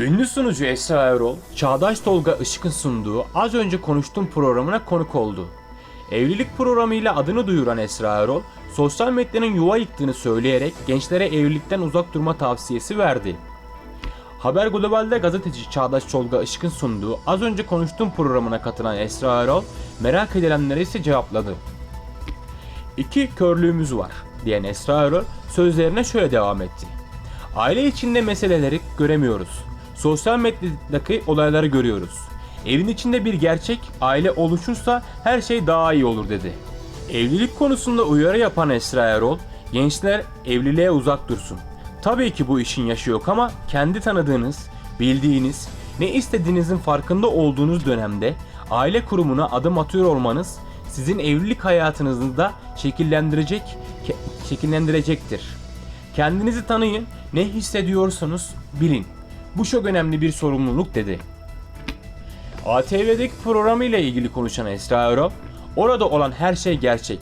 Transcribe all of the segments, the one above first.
Ünlü sunucu Esra Erol, Çağdaş Tolga Işık'ın sunduğu az önce konuştuğum programına konuk oldu. Evlilik programıyla adını duyuran Esra Erol, sosyal medyanın yuva yıktığını söyleyerek gençlere evlilikten uzak durma tavsiyesi verdi. Haber Global'de gazeteci Çağdaş Tolga Işık'ın sunduğu az önce konuştuğum programına katılan Esra Erol, merak edilenlere ise cevapladı. İki körlüğümüz var diyen Esra Erol sözlerine şöyle devam etti. Aile içinde meseleleri göremiyoruz. Sosyal medyadaki olayları görüyoruz. Evin içinde bir gerçek aile oluşursa her şey daha iyi olur dedi. Evlilik konusunda uyarı yapan Esra Erol, gençler evliliğe uzak dursun. Tabii ki bu işin yaşı yok ama kendi tanıdığınız, bildiğiniz, ne istediğinizin farkında olduğunuz dönemde aile kurumuna adım atıyor olmanız sizin evlilik hayatınızı da şekillendirecek şekillendirecektir. Kendinizi tanıyın, ne hissediyorsanız bilin. Bu çok önemli bir sorumluluk dedi. ATV'deki programıyla ilgili konuşan Esra Erol, orada olan her şey gerçek.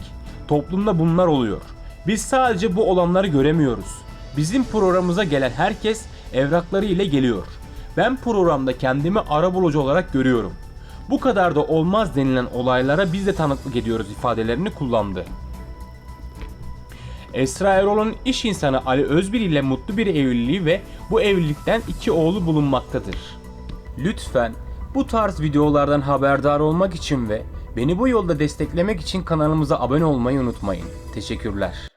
Toplumda bunlar oluyor. Biz sadece bu olanları göremiyoruz. Bizim programımıza gelen herkes evrakları ile geliyor. Ben programda kendimi arabulucu olarak görüyorum. Bu kadar da olmaz denilen olaylara biz de tanıklık ediyoruz ifadelerini kullandı. Esra Erol'un iş insanı Ali Özbir ile mutlu bir evliliği ve bu evlilikten iki oğlu bulunmaktadır. Lütfen bu tarz videolardan haberdar olmak için ve beni bu yolda desteklemek için kanalımıza abone olmayı unutmayın. Teşekkürler.